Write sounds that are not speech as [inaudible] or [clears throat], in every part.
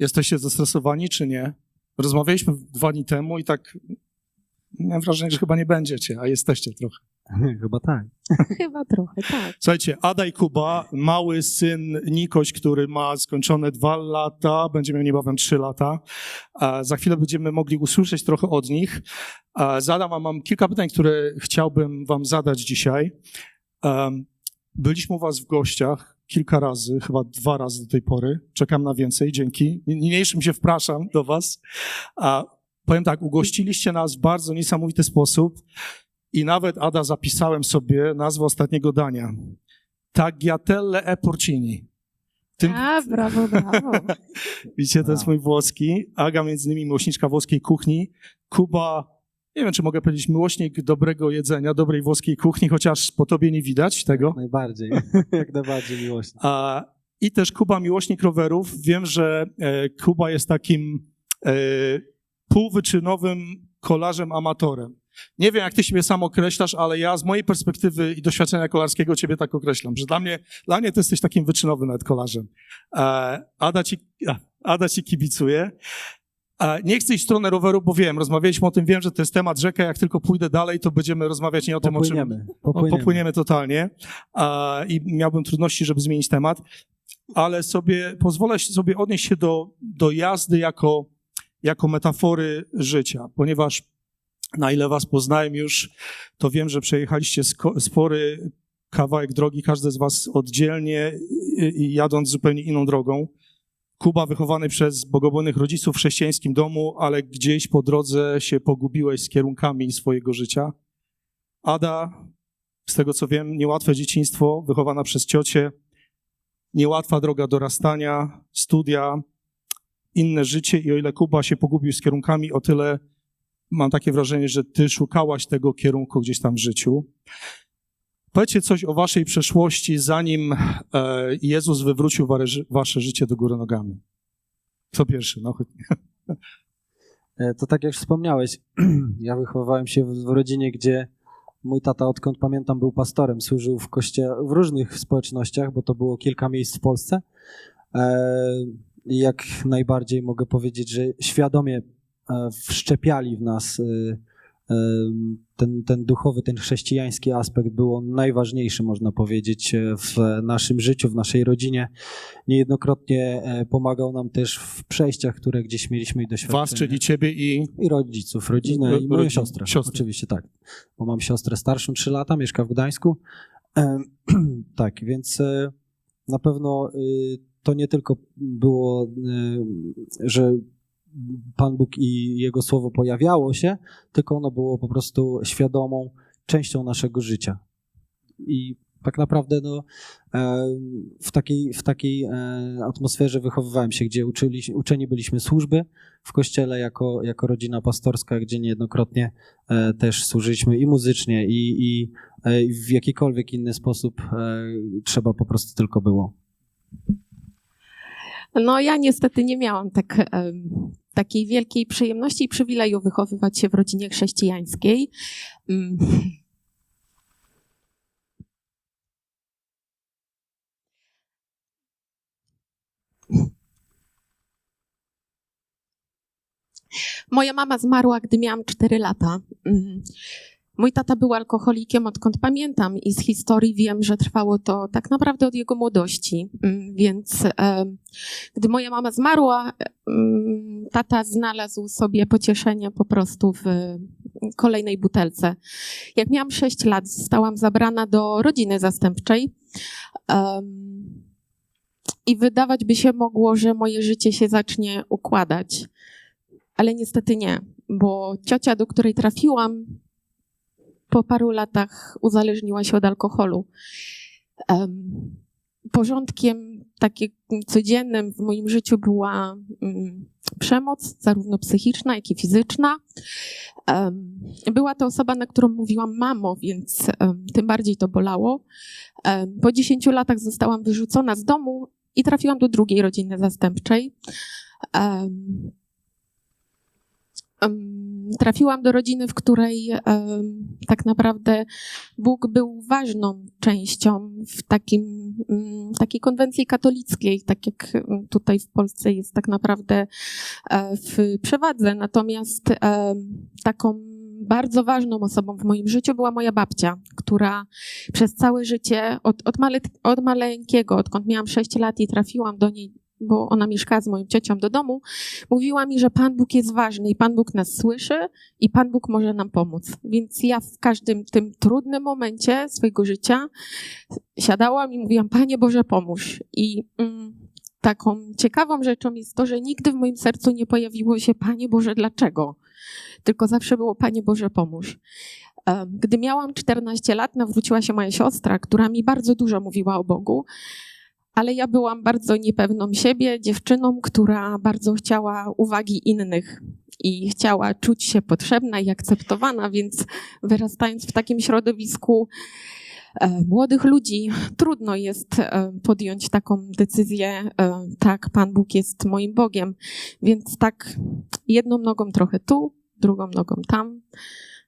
Jesteście zestresowani, czy nie? Rozmawialiśmy dwa dni temu i tak miałem wrażenie, że chyba nie będziecie, a jesteście trochę. [laughs] Chyba tak. [laughs] Chyba trochę, tak. Słuchajcie, Ada i Kuba, mały syn Nikoś, który ma skończone dwa lata, będzie miał niebawem trzy lata. A za chwilę będziemy mogli usłyszeć trochę od nich. A Zadam wam, mam kilka pytań, które chciałbym wam zadać dzisiaj. Um, byliśmy u was w gościach kilka razy, chyba dwa razy do tej pory. Czekam na więcej, dzięki. Niniejszym się wpraszam do was. A powiem tak, ugościliście nas w bardzo niesamowity sposób. I nawet, Ada, zapisałem sobie nazwę ostatniego dania. Tagliatelle e porcini. Tym, A, brawo, brawo. [laughs] widzicie, to jest mój włoski. Aga między innymi miłośniczka włoskiej kuchni. Kuba, nie wiem, czy mogę powiedzieć, miłośnik dobrego jedzenia, dobrej włoskiej kuchni, chociaż po tobie nie widać tego. Najbardziej. Jak najbardziej [laughs] miłośnie. A, I też Kuba, miłośnik rowerów. Wiem, że e, Kuba jest takim e, półwyczynowym kolarzem amatorem. Nie wiem, jak ty siebie sam określasz, ale ja z mojej perspektywy i doświadczenia kolarskiego ciebie tak określam, że dla mnie, dla mnie ty jesteś takim wyczynowym nawet kolarzem. E, Ada ci, Ada ci kibicuje. Nie chcę iść w stronę roweru, bo wiem, rozmawialiśmy o tym, wiem, że to jest temat rzeka, jak tylko pójdę dalej, to będziemy rozmawiać nie o tym, o czym... Popłyniemy. Popłyniemy. popłyniemy totalnie i miałbym trudności, żeby zmienić temat, ale sobie pozwolę sobie odnieść się do, do jazdy jako, jako metafory życia, ponieważ na ile was poznałem już, to wiem, że przejechaliście spory kawałek drogi, każdy z was oddzielnie i jadąc zupełnie inną drogą. Kuba wychowany przez bogobojnych rodziców w chrześcijańskim domu, ale gdzieś po drodze się pogubiłeś z kierunkami swojego życia. Ada, z tego co wiem, niełatwe dzieciństwo, wychowana przez ciocię, niełatwa droga dorastania, studia, inne życie i o ile Kuba się pogubił z kierunkami, o tyle mam takie wrażenie, że ty szukałaś tego kierunku gdzieś tam w życiu. Powiedzcie coś o waszej przeszłości, zanim e, Jezus wywrócił wasze- życie do góry nogami. Kto pierwszy? No, E, To tak jak wspomniałeś, [clears throat] ja wychowałem się w, rodzinie, gdzie mój tata, odkąd pamiętam, był pastorem, służył w kościele, w różnych społecznościach, bo to było kilka miejsc w Polsce. E, I jak najbardziej mogę powiedzieć, że świadomie e, wszczepiali w nas ten, ten duchowy, ten chrześcijański aspekt był on najważniejszy, można powiedzieć, e, w naszym życiu, w naszej rodzinie. Niejednokrotnie e, pomagał nam też w przejściach, które gdzieś mieliśmy i doświadczenia. was, czyli ciebie i I rodziców, rodzinę i moją siostrę. siostrę. Oczywiście tak. Bo mam siostrę starszą 3 lata, mieszka w Gdańsku. [clears throat] Tak, więc e, na pewno y, to nie tylko było, y, że Pan Bóg i Jego Słowo pojawiało się, tylko ono było po prostu świadomą częścią naszego życia. I tak naprawdę no, e, w takiej, w takiej e, atmosferze wychowywałem się, gdzie uczyli, uczeni byliśmy służby w kościele jako, jako rodzina pastorska, gdzie niejednokrotnie e, też służyliśmy i muzycznie, i, i w jakikolwiek inny sposób trzeba po prostu tylko było. No ja niestety nie miałam tak, takiej wielkiej przyjemności i przywileju wychowywać się w rodzinie chrześcijańskiej. Mm. Moja mama zmarła, gdy miałam 4 lata. Mm. Mój tata był alkoholikiem, odkąd pamiętam, i z historii wiem, że trwało to tak naprawdę od jego młodości. Mm, Więc em, gdy moja mama zmarła, mm, tata znalazł sobie pocieszenie po prostu w kolejnej butelce. Jak miałam 6 lat, zostałam zabrana do rodziny zastępczej. I wydawać by się mogło, że moje życie się zacznie układać. Ale niestety nie, bo ciocia, do której trafiłam, po paru latach uzależniła się od alkoholu. Em, porządkiem takim codziennym w moim życiu była mm, przemoc, zarówno psychiczna, jak i fizyczna. Była to osoba, na którą mówiłam mamo, więc tym bardziej to bolało. Po 10 latach zostałam wyrzucona z domu i trafiłam do drugiej rodziny zastępczej. Em, em, trafiłam do rodziny, w której tak naprawdę Bóg był ważną częścią w takim, mm, takiej konwencji katolickiej, tak jak mm, tutaj w Polsce jest tak naprawdę e, w przewadze. Natomiast taką bardzo ważną osobą w moim życiu była moja babcia, która przez całe życie, od, od, male, od maleńkiego, odkąd miałam 6 lat i trafiłam do niej, bo ona mieszkała z moją ciocią do domu, mówiła mi, że Pan Bóg jest ważny i Pan Bóg nas słyszy i Pan Bóg może nam pomóc. Więc ja w każdym tym trudnym momencie swojego życia siadałam i mówiłam, Panie Boże, pomóż. I mm, taką ciekawą rzeczą jest to, że nigdy w moim sercu nie pojawiło się, Panie Boże, dlaczego? Tylko zawsze było, Panie Boże, pomóż. Gdy miałam 14 lat, nawróciła się moja siostra, która mi bardzo dużo mówiła o Bogu, ale ja byłam bardzo niepewną siebie, dziewczyną, która bardzo chciała uwagi innych i chciała czuć się potrzebna i akceptowana, więc wyrastając w takim środowisku e, młodych ludzi, trudno jest e, podjąć taką decyzję, e, tak, Pan Bóg jest moim Bogiem, więc tak jedną nogą trochę tu, drugą nogą tam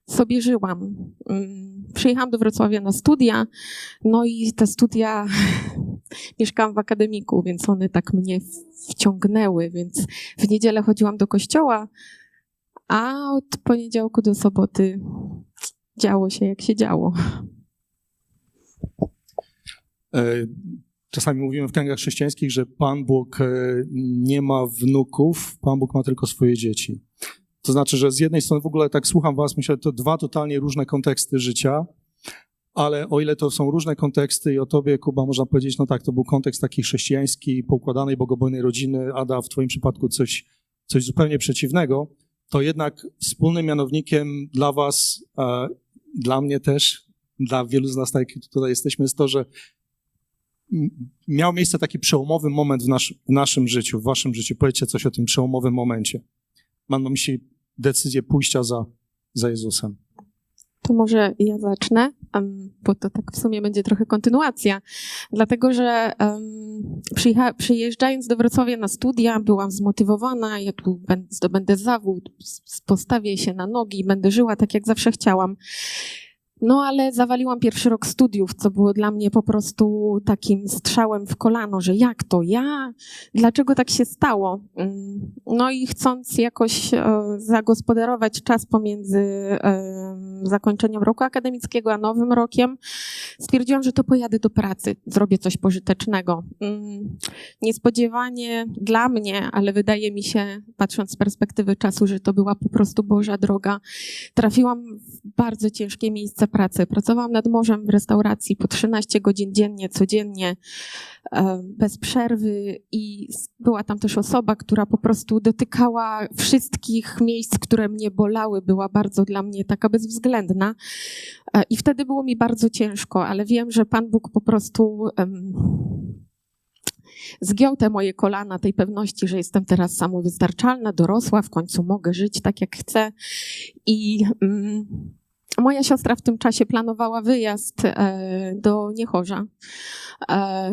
sobie żyłam. Mm, Przyjechałam do Wrocławia na studia, no i te studia mieszkałam w akademiku, więc one tak mnie wciągnęły, więc w niedzielę chodziłam do kościoła, a od poniedziałku do soboty działo się jak się działo. E, Czasami mówimy w kręgach chrześcijańskich, że Pan Bóg e, nie ma wnuków, Pan Bóg ma tylko swoje dzieci. To znaczy, że z jednej strony w ogóle tak słucham was, myślę, to dwa totalnie różne konteksty życia, ale o ile to są różne konteksty i o tobie, Kuba, można powiedzieć, no tak, to był kontekst taki chrześcijański, poukładanej, bogobojnej rodziny, Ada, w twoim przypadku coś, coś zupełnie przeciwnego, to jednak wspólnym mianownikiem dla was, e, dla mnie też, dla wielu z nas, tak jak tutaj jesteśmy, jest to, że miał miejsce taki przełomowy moment w, nasz, w naszym życiu, w waszym życiu. Powiedzcie coś o tym przełomowym momencie. Mam na myśli decyzję pójścia za, za Jezusem. To może ja zacznę, bo to tak w sumie będzie trochę kontynuacja. Dlatego, że przyjeżdżając do Wrocławia na studia, byłam zmotywowana, ja tu zdobędę zawód, postawię się na nogi, będę żyła tak, jak zawsze chciałam. No ale zawaliłam pierwszy rok studiów, co było dla mnie po prostu takim strzałem w kolano, że jak to ja? Dlaczego tak się stało? Mm, No i chcąc jakoś e, zagospodarować czas pomiędzy e, zakończeniem roku akademickiego a nowym rokiem, stwierdziłam, że to pojadę do pracy, zrobię coś pożytecznego. Mm, Niespodziewanie dla mnie, ale wydaje mi się, patrząc z perspektywy czasu, że to była po prostu Boża droga. Trafiłam w bardzo ciężkie miejsce pracy. Pracowałam nad morzem w restauracji po 13 godzin dziennie, codziennie, bez przerwy i była tam też osoba, która po prostu dotykała wszystkich miejsc, które mnie bolały, była bardzo dla mnie taka bezwzględna. E, I wtedy było mi bardzo ciężko, ale wiem, że Pan Bóg po prostu zgiął te moje kolana tej pewności, że jestem teraz samowystarczalna, dorosła, w końcu mogę żyć tak, jak chcę. I mm, moja siostra w tym czasie planowała wyjazd e, do Niechorza e,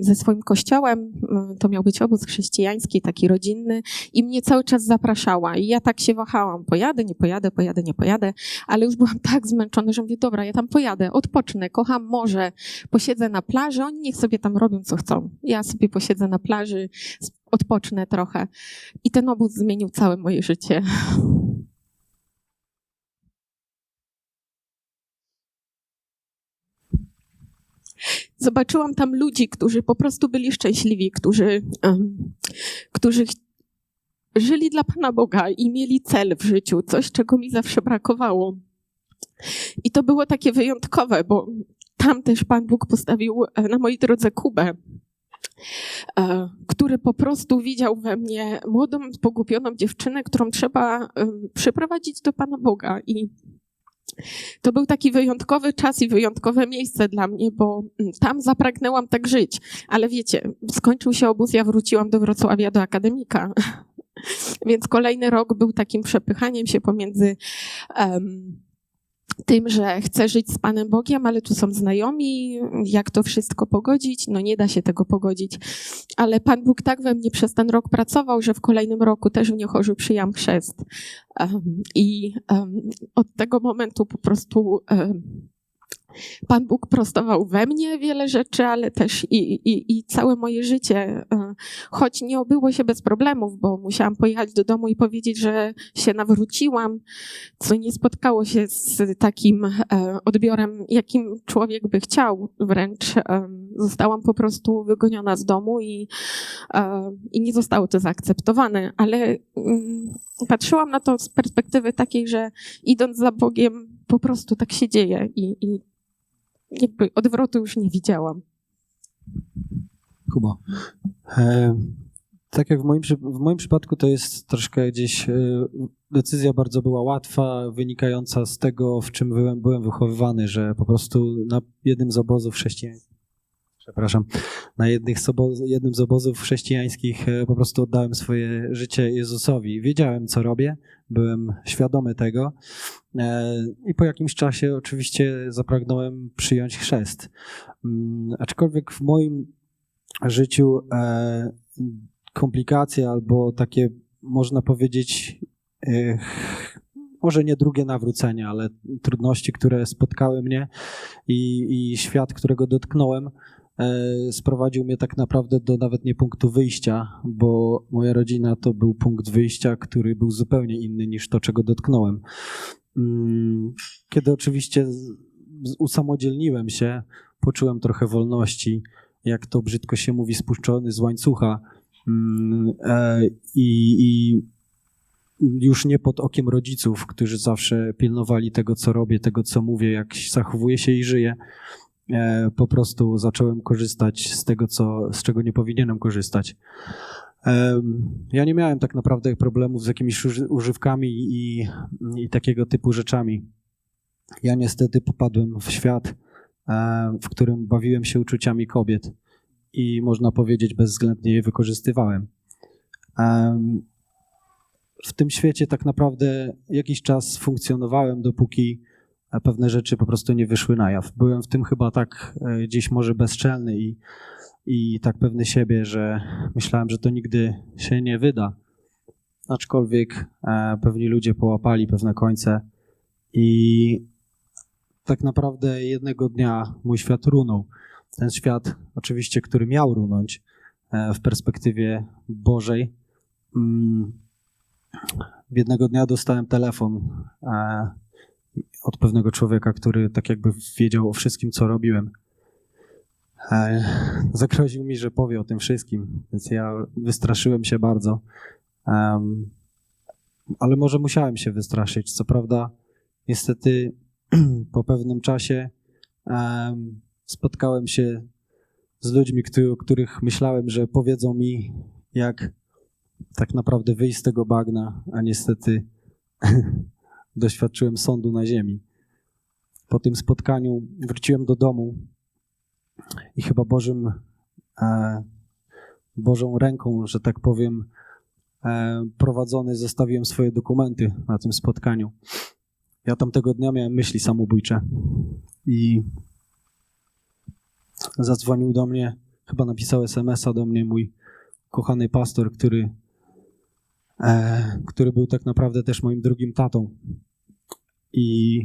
ze swoim kościołem. Mm, To miał być obóz chrześcijański, taki rodzinny, i mnie cały czas zapraszała. I ja tak się wahałam: pojadę, nie pojadę, pojadę, nie pojadę, ale już byłam tak zmęczona, że mówię: dobra, ja tam pojadę, odpocznę, kocham morze, posiedzę na plaży, oni niech sobie tam robią, co chcą. Ja sobie posiedzę na plaży, odpocznę trochę. I ten obóz zmienił całe moje życie. Zobaczyłam tam ludzi, którzy po prostu byli szczęśliwi, którzy, którzy żyli dla Pana Boga i mieli cel w życiu, coś, czego mi zawsze brakowało. I to było takie wyjątkowe, bo tam też Pan Bóg postawił e, na mojej drodze Kubę, e, który po prostu widział we mnie młodą, pogubioną dziewczynę, którą trzeba przyprowadzić do Pana Boga. I to był taki wyjątkowy czas i wyjątkowe miejsce dla mnie, bo mm, tam zapragnęłam tak żyć. Ale wiecie, skończył się obóz, ja wróciłam do Wrocławia, do akademika. [laughs] Więc kolejny rok był takim przepychaniem się pomiędzy em, tym, że chcę żyć z Panem Bogiem, ale tu są znajomi, jak to wszystko pogodzić? No nie da się tego pogodzić. Ale Pan Bóg tak we mnie przez ten rok pracował, że w kolejnym roku też w Niechorzu przyjęłam chrzest. I od tego momentu po prostu Pan Bóg prostował we mnie wiele rzeczy, ale też i, i, i całe moje życie, e, choć nie obyło się bez problemów, bo musiałam pojechać do domu i powiedzieć, że się nawróciłam, co nie spotkało się z takim e, odbiorem, jakim człowiek by chciał. Wręcz e, zostałam po prostu wygoniona z domu i, i nie zostało to zaakceptowane, ale mm, patrzyłam na to z perspektywy takiej, że idąc za Bogiem, po prostu tak się dzieje i, i jakby odwrotu już nie widziałam. Kuba. E, tak jak w moim, w moim przypadku to jest troszkę gdzieś e, decyzja bardzo była łatwa, wynikająca z tego, w czym byłem, byłem wychowywany, że po prostu na jednym z obozów chrześcijańskich, przepraszam, na jednych z jednym z obozów chrześcijańskich e, po prostu oddałem swoje życie Jezusowi. Wiedziałem, co robię, byłem świadomy tego e, i po jakimś czasie oczywiście zapragnąłem przyjąć chrzest. Mm, Aczkolwiek w moim życiu e, komplikacje albo takie, można powiedzieć, może nie drugie nawrócenie, ale trudności, które spotkały mnie i, i świat, którego dotknąłem, sprowadził mnie tak naprawdę do nawet nie punktu wyjścia, bo moja rodzina to był punkt wyjścia, który był zupełnie inny niż to, czego dotknąłem. Mm, Kiedy oczywiście usamodzielniłem się, poczułem trochę wolności, jak to brzydko się mówi, spuszczony z łańcucha Mm, e, i, i już nie pod okiem rodziców, którzy zawsze pilnowali tego, co robię, tego, co mówię, jak zachowuję się i żyję. E, Po prostu zacząłem korzystać z tego, co, z czego nie powinienem korzystać. Ja nie miałem tak naprawdę problemów z jakimiś uży- używkami i, i takiego typu rzeczami. Ja niestety popadłem w świat, e, w którym bawiłem się uczuciami kobiet i można powiedzieć bezwzględnie je wykorzystywałem. Em, W tym świecie tak naprawdę jakiś czas funkcjonowałem, dopóki pewne rzeczy po prostu nie wyszły na jaw. Byłem w tym chyba tak e, gdzieś może bezczelny i, i tak pewny siebie, że myślałem, że to nigdy się nie wyda. Aczkolwiek e, pewni ludzie połapali pewne końce i tak naprawdę jednego dnia mój świat runął. Ten świat, oczywiście, który miał runąć e, w perspektywie Bożej. mm, Jednego dnia dostałem telefon od pewnego człowieka, który tak jakby wiedział o wszystkim, co robiłem. E, Zagroził mi, że powie o tym wszystkim, więc ja wystraszyłem się bardzo. Ale może musiałem się wystraszyć. Co prawda, niestety [clears throat] po pewnym czasie em, spotkałem się z ludźmi, o których myślałem, że powiedzą mi, jak tak naprawdę wyjść z tego bagna, a niestety [laughs] doświadczyłem sądu na ziemi. Po tym spotkaniu wróciłem do domu i chyba Bożym, e, Bożą ręką, że tak powiem, e, prowadzony zostawiłem swoje dokumenty na tym spotkaniu. Ja tamtego dnia miałem myśli samobójcze i zadzwonił do mnie, chyba napisał SMS-a do mnie mój kochany pastor, który, który był tak naprawdę też moim drugim tatą. I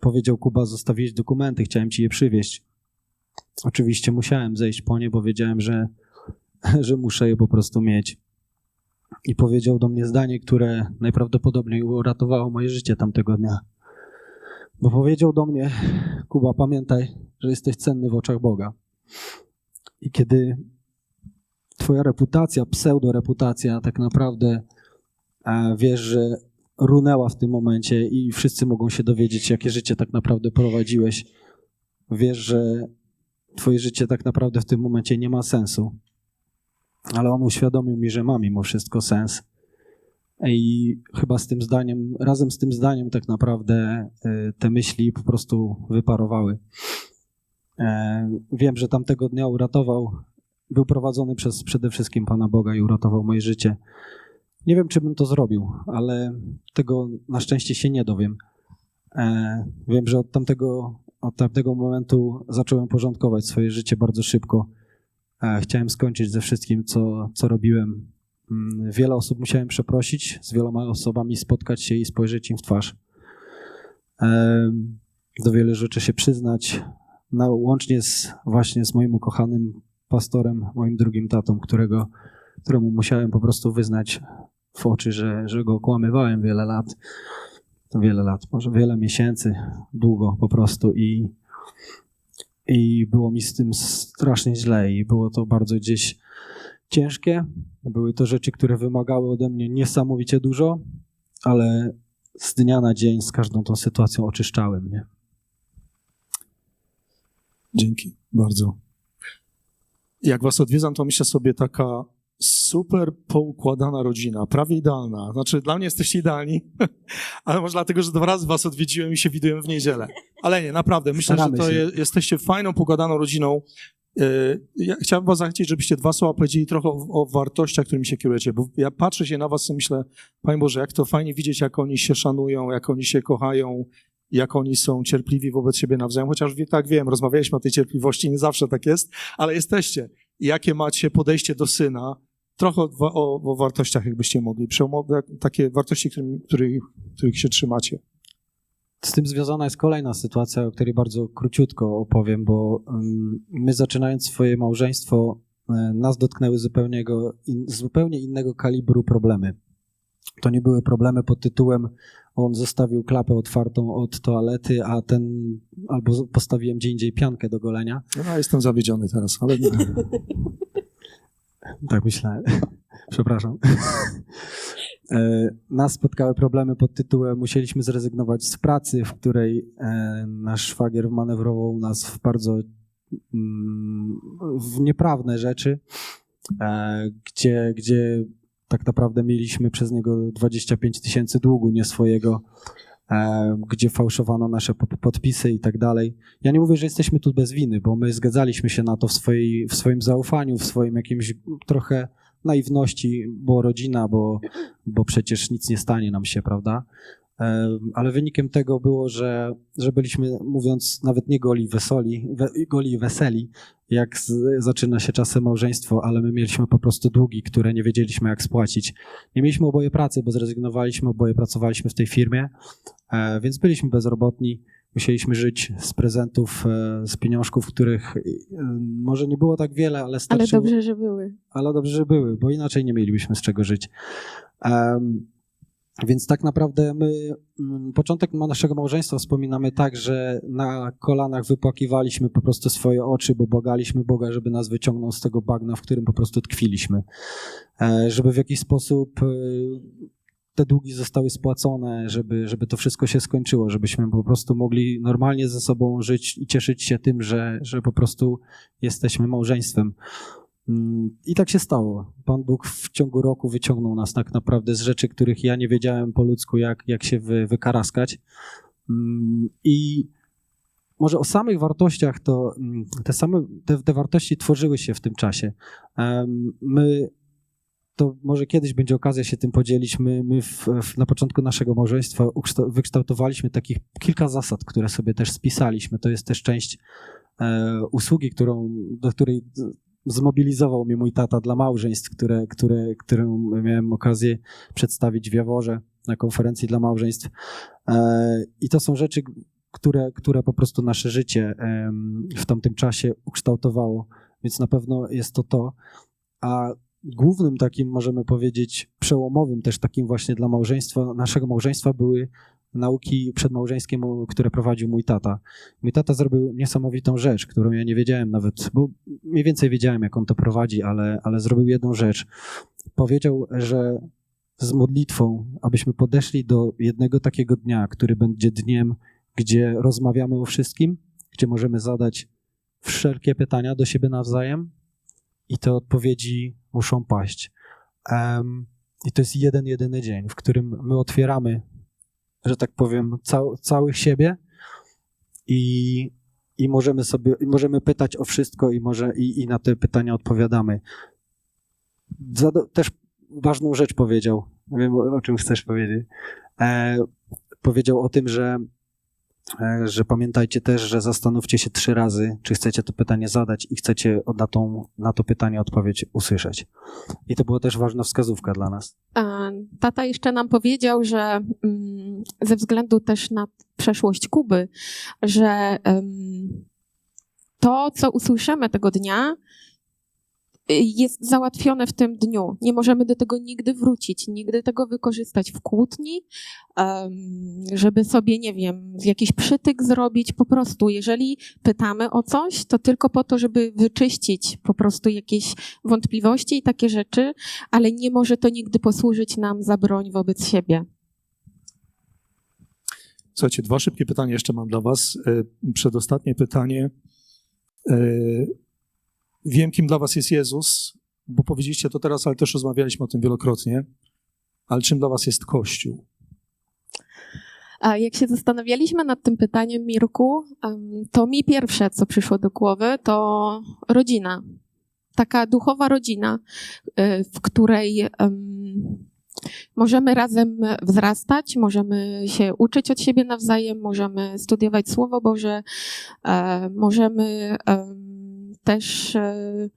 powiedział: Kuba, zostawiłeś dokumenty, chciałem ci je przywieźć. Oczywiście musiałem zejść po nie, bo wiedziałem, że, [laughs] że muszę je po prostu mieć. I powiedział do mnie zdanie, które najprawdopodobniej uratowało moje życie tamtego dnia. Bo powiedział do mnie: Kuba, pamiętaj, że jesteś cenny w oczach Boga. I kiedy twoja reputacja, pseudoreputacja tak naprawdę e, wiesz, że runęła w tym momencie i wszyscy mogą się dowiedzieć, jakie życie tak naprawdę prowadziłeś, wiesz, że twoje życie tak naprawdę w tym momencie nie ma sensu. Ale on uświadomił mi, że ma mimo wszystko sens. I chyba z tym zdaniem, razem z tym zdaniem tak naprawdę y, te myśli po prostu wyparowały. E, Wiem, że tamtego dnia uratował, był prowadzony przez przede wszystkim Pana Boga i uratował moje życie. Nie wiem, czy bym to zrobił, ale tego na szczęście się nie dowiem. E, wiem, że od tamtego, od tamtego momentu zacząłem porządkować swoje życie bardzo szybko. E, chciałem skończyć ze wszystkim, co, co robiłem. Mm, Wiele osób musiałem przeprosić, z wieloma osobami spotkać się i spojrzeć im w twarz. E, do wielu rzeczy się przyznać, na, łącznie z, właśnie z moim ukochanym pastorem, moim drugim tatą, którego, któremu musiałem po prostu wyznać w oczy, że, że go okłamywałem wiele lat. Wiele lat, może wiele miesięcy, długo po prostu i, i było mi z tym strasznie źle i było to bardzo gdzieś ciężkie. Były to rzeczy, które wymagały ode mnie niesamowicie dużo, ale z dnia na dzień z każdą tą sytuacją oczyszczały mnie. Dzięki bardzo. Jak was odwiedzam, to myślę sobie taka super poukładana rodzina, prawie idealna. Znaczy, dla mnie jesteście idealni, [laughs] ale może dlatego, że dwa razy was odwiedziłem i się widujemy w niedzielę. Ale nie, naprawdę, myślę, Staramy że to je, jesteście fajną, poukładaną rodziną. Yy, Ja chciałbym was zachęcić, żebyście dwa słowa powiedzieli trochę o, o wartościach, którymi się kierujecie, bo ja patrzę się na was i myślę, Panie Boże, jak to fajnie widzieć, jak oni się szanują, jak oni się kochają, jak oni są cierpliwi wobec siebie nawzajem, chociaż tak wiem, rozmawialiśmy o tej cierpliwości, nie zawsze tak jest, ale jesteście. Jakie macie podejście do syna? Trochę o, o, o wartościach, jakbyście mogli. Takie wartości, którym, których, których się trzymacie. Z tym związana jest kolejna sytuacja, o której bardzo króciutko opowiem, bo my zaczynając swoje małżeństwo, y, nas dotknęły zupełnie, in, zupełnie innego kalibru problemy. To nie były problemy pod tytułem on zostawił klapę otwartą od toalety, a ten albo postawiłem gdzie indziej piankę do golenia. No, jestem zawiedziony teraz, ale nie. Tak myślałem. Przepraszam. E, Nas spotkały problemy pod tytułem musieliśmy zrezygnować z pracy, w której e, nasz szwagier manewrował nas w bardzo mm, w nieprawne rzeczy, e, gdzie, gdzie tak naprawdę mieliśmy przez niego 25 tysięcy długu nie swojego, e, gdzie fałszowano nasze po- podpisy i tak dalej. Ja nie mówię, że jesteśmy tu bez winy, bo my zgadzaliśmy się na to w, swojej, w swoim zaufaniu, w swoim jakimś trochę naiwności, bo rodzina, bo, bo przecież nic nie stanie nam się, prawda? Em, Ale wynikiem tego było, że, że byliśmy, mówiąc nawet nie goli wesoli, we, goli i weseli, jak z, zaczyna się czasem małżeństwo, ale my mieliśmy po prostu długi, które nie wiedzieliśmy jak spłacić. Nie mieliśmy oboje pracy, bo zrezygnowaliśmy, oboje pracowaliśmy w tej firmie, e, więc byliśmy bezrobotni. Musieliśmy żyć z prezentów, e, z pieniążków, których e, może nie było tak wiele, ale Ale starczyło dobrze, że były. ale dobrze, że były, bo inaczej nie mielibyśmy z czego żyć. Więc tak naprawdę my mm, początek naszego małżeństwa wspominamy tak, że na kolanach wypłakiwaliśmy po prostu swoje oczy, bo błagaliśmy Boga, żeby nas wyciągnął z tego bagna, w którym po prostu tkwiliśmy. E, żeby w jakiś sposób e, te długi zostały spłacone, żeby, żeby to wszystko się skończyło, żebyśmy po prostu mogli normalnie ze sobą żyć i cieszyć się tym, że, że po prostu jesteśmy małżeństwem. Mm, I tak się stało. Pan Bóg w ciągu roku wyciągnął nas tak naprawdę z rzeczy, których ja nie wiedziałem po ludzku, jak, jak się wy, wykaraskać. Mm, I może o samych wartościach, to mm, te same te, te wartości tworzyły się w tym czasie. My to może kiedyś będzie okazja się tym podzielić. My, my w, w, na początku naszego małżeństwa wykształtowaliśmy takich kilka zasad, które sobie też spisaliśmy. To jest też część e, usługi, którą, do której zmobilizował mnie mój tata dla małżeństw, które, które, którą miałem okazję przedstawić w Jaworze na konferencji dla małżeństw. E, I to są rzeczy, które, które po prostu nasze życie w tamtym czasie ukształtowało, więc na pewno jest to to. A głównym takim, możemy powiedzieć, przełomowym też takim właśnie dla małżeństwa, naszego małżeństwa były nauki przedmałżeńskie, które prowadził mój tata. Mój tata zrobił niesamowitą rzecz, którą ja nie wiedziałem nawet, bo mniej więcej wiedziałem, jak on to prowadzi, ale, ale zrobił jedną rzecz. Powiedział, że z modlitwą, abyśmy podeszli do jednego takiego dnia, który będzie dniem, gdzie rozmawiamy o wszystkim, gdzie możemy zadać wszelkie pytania do siebie nawzajem i te odpowiedzi muszą paść. Em, I to jest jeden, jedyny dzień, w którym my otwieramy, że tak powiem, cał, całych siebie i, i możemy sobie, możemy pytać o wszystko i, może, i, i na te pytania odpowiadamy. Zada, też ważną rzecz powiedział, wiem o, czym chcesz powiedzieć. E, powiedział o tym, że że pamiętajcie też, że zastanówcie się trzy razy, czy chcecie to pytanie zadać i chcecie na, tą, na to pytanie odpowiedź usłyszeć. I to była też ważna wskazówka dla nas. A Tata jeszcze nam powiedział, że mm, ze względu też na przeszłość Kuby, że to, co usłyszymy tego dnia, jest załatwione w tym dniu. Nie możemy do tego nigdy wrócić, nigdy tego wykorzystać w kłótni, żeby sobie, nie wiem, jakiś przytyk zrobić. Po prostu, jeżeli pytamy o coś, to tylko po to, żeby wyczyścić po prostu jakieś wątpliwości i takie rzeczy, ale nie może to nigdy posłużyć nam za broń wobec siebie. Słuchajcie, dwa szybkie pytania jeszcze mam dla Was. E, Przedostatnie pytanie. Wiem, kim dla Was jest Jezus, bo powiedzieliście to teraz, ale też rozmawialiśmy o tym wielokrotnie. Ale czym dla Was jest Kościół? A jak się zastanawialiśmy nad tym pytaniem, Mirku, to mi pierwsze, co przyszło do głowy, to rodzina. Taka duchowa rodzina, y, w której em, możemy razem wzrastać, możemy się uczyć od siebie nawzajem, możemy studiować Słowo Boże, e, możemy em, też e,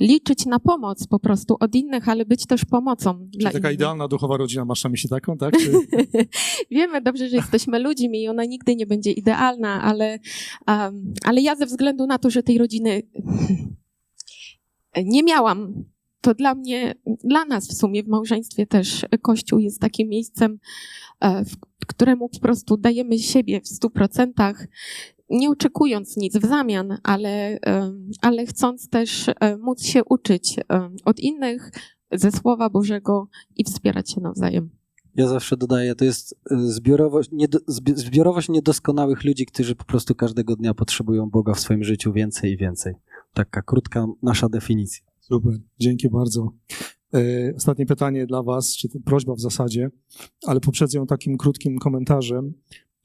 liczyć na pomoc po prostu od innych, ale być też pomocą dla Czy taka innych. idealna duchowa rodzina, masz na myśli taką, tak? Czy... [laughs] Wiemy dobrze, że jesteśmy ludźmi i ona nigdy nie będzie idealna, ale, um, ale ja ze względu na to, że tej rodziny [laughs] nie miałam, to dla mnie, dla nas w sumie w małżeństwie też Kościół jest takim miejscem, e, w któremu po prostu dajemy siebie w stu procentach, nie oczekując nic w zamian, ale, ale chcąc też e, móc się uczyć od innych ze Słowa Bożego i wspierać się nawzajem. Ja zawsze dodaję, to jest y, zbiorowość, zbi- zbiorowość niedoskonałych ludzi, którzy po prostu każdego dnia potrzebują Boga w swoim życiu więcej i więcej. Taka krótka nasza definicja. Super, dzięki bardzo. E, Ostatnie pytanie dla Was, czy to prośba w zasadzie, ale poprzedzę ją takim krótkim komentarzem.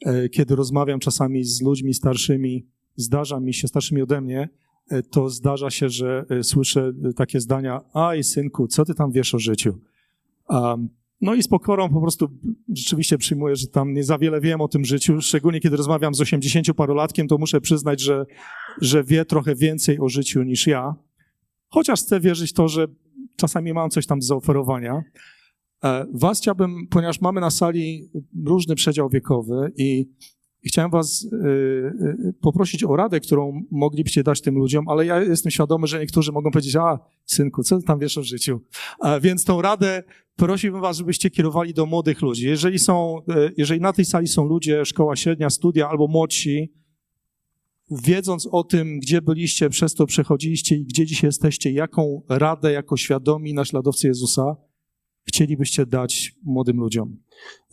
E, Kiedy rozmawiam czasami z ludźmi starszymi, zdarza mi się, starszymi ode mnie, e, to zdarza się, że e, słyszę takie zdania, aj synku, co ty tam wiesz o życiu? Um, no i z pokorą po prostu rzeczywiście przyjmuję, że tam nie za wiele wiem o tym życiu, szczególnie kiedy rozmawiam z 80-parolatkiem, to muszę przyznać, że, że wie trochę więcej o życiu niż ja. Chociaż chcę wierzyć to, że czasami mam coś tam do zaoferowania. E, Was chciałbym, ponieważ mamy na sali różny przedział wiekowy i chciałem Was y, y, poprosić o radę, którą moglibyście dać tym ludziom, ale ja jestem świadomy, że niektórzy mogą powiedzieć, a synku, co ty tam wiesz o życiu? Więc tą radę prosiłbym Was, żebyście kierowali do młodych ludzi. Jeżeli są, jeżeli na tej sali są ludzie, szkoła średnia, studia albo młodsi, wiedząc o tym, gdzie byliście, przez to przechodziliście i gdzie dziś jesteście, jaką radę jako świadomi naśladowcy Jezusa chcielibyście dać młodym ludziom?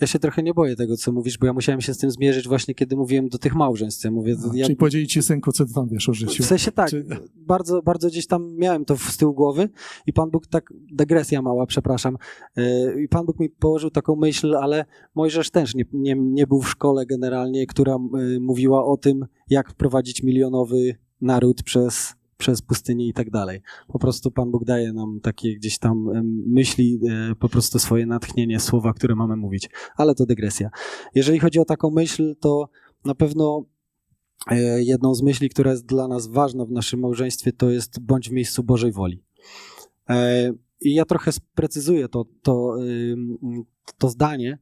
Ja się trochę nie boję tego, co mówisz, bo ja musiałem się z tym zmierzyć właśnie, kiedy mówiłem do tych małżeństw. Ja mówię, ja, Czyli powiedzieli ci, synku, co ty tam wiesz o życiu? w sensie tak, Czy- bardzo, bardzo gdzieś tam miałem to z tyłu głowy i Pan Bóg tak, dygresja mała, przepraszam, yy, i Pan Bóg mi położył taką myśl, ale Mojżesz też nie, nie, nie był w szkole generalnie, która yy, mówiła o tym, jak wprowadzić milionowy naród przez, przez pustynię i tak dalej. Po prostu Pan Bóg daje nam takie gdzieś tam myśli, e, po prostu swoje natchnienie, słowa, które mamy mówić. Ale to dygresja. Jeżeli chodzi o taką myśl, to na pewno e, jedną z myśli, która jest dla nas ważna w naszym małżeństwie, to jest bądź w miejscu Bożej woli. E, I ja trochę sprecyzuję to, to, to zdanie.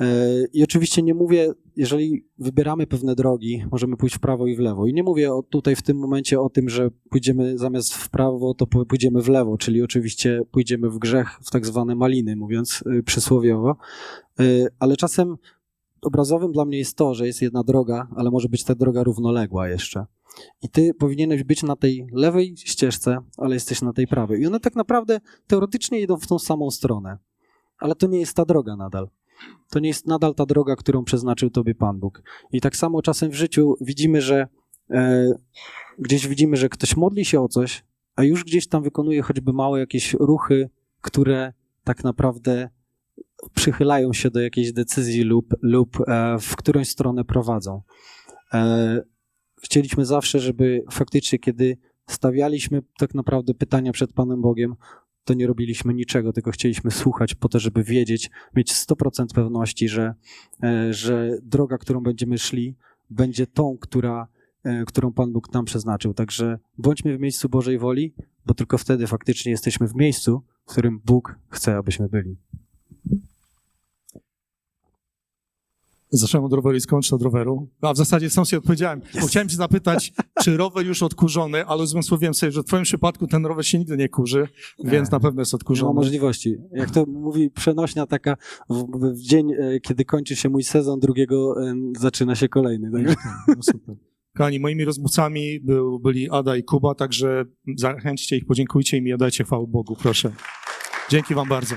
E, I oczywiście nie mówię, jeżeli wybieramy pewne drogi, możemy pójść w prawo i w lewo. I nie mówię o, tutaj w tym momencie o tym, że pójdziemy zamiast w prawo, to pójdziemy w lewo, czyli oczywiście pójdziemy w grzech, w tak zwane maliny, mówiąc y, przysłowiowo. Y, Ale czasem obrazowym dla mnie jest to, że jest jedna droga, ale może być ta droga równoległa jeszcze. I ty powinieneś być na tej lewej ścieżce, ale jesteś na tej prawej. I one tak naprawdę teoretycznie idą w tą samą stronę. Ale to nie jest ta droga nadal. To nie jest nadal ta droga, którą przeznaczył tobie Pan Bóg. I tak samo czasem w życiu widzimy, że e, gdzieś widzimy, że ktoś modli się o coś, a już gdzieś tam wykonuje choćby małe jakieś ruchy, które tak naprawdę przychylają się do jakiejś decyzji lub, lub e, w którąś stronę prowadzą. E, chcieliśmy zawsze, żeby faktycznie, kiedy stawialiśmy tak naprawdę pytania przed Panem Bogiem, to nie robiliśmy niczego, tylko chcieliśmy słuchać po to, żeby wiedzieć, mieć 100% pewności, że, e, że droga, którą będziemy szli, będzie tą, która, e, którą Pan Bóg nam przeznaczył. Także bądźmy w miejscu Bożej woli, bo tylko wtedy faktycznie jesteśmy w miejscu, w którym Bóg chce, abyśmy byli. Zacząłem od roweru i skończę od roweru. A w zasadzie sam sobie odpowiedziałem, bo chciałem cię zapytać, [laughs] czy rower już odkurzony, ale uzmysłowiłem sobie, że w twoim przypadku ten rower się nigdy nie kurzy, więc na pewno jest Nie ma odkurzony. możliwości. Jak to mówi przenośnia taka, w, w dzień, e, kiedy kończy się mój sezon, drugiego zaczyna się kolejny. Tak? No super. Kochani, moimi rozmówcami był, byli Ada i Kuba, także zachęćcie ich, podziękujcie im i oddajcie chwałę Bogu, proszę. Dzięki wam bardzo.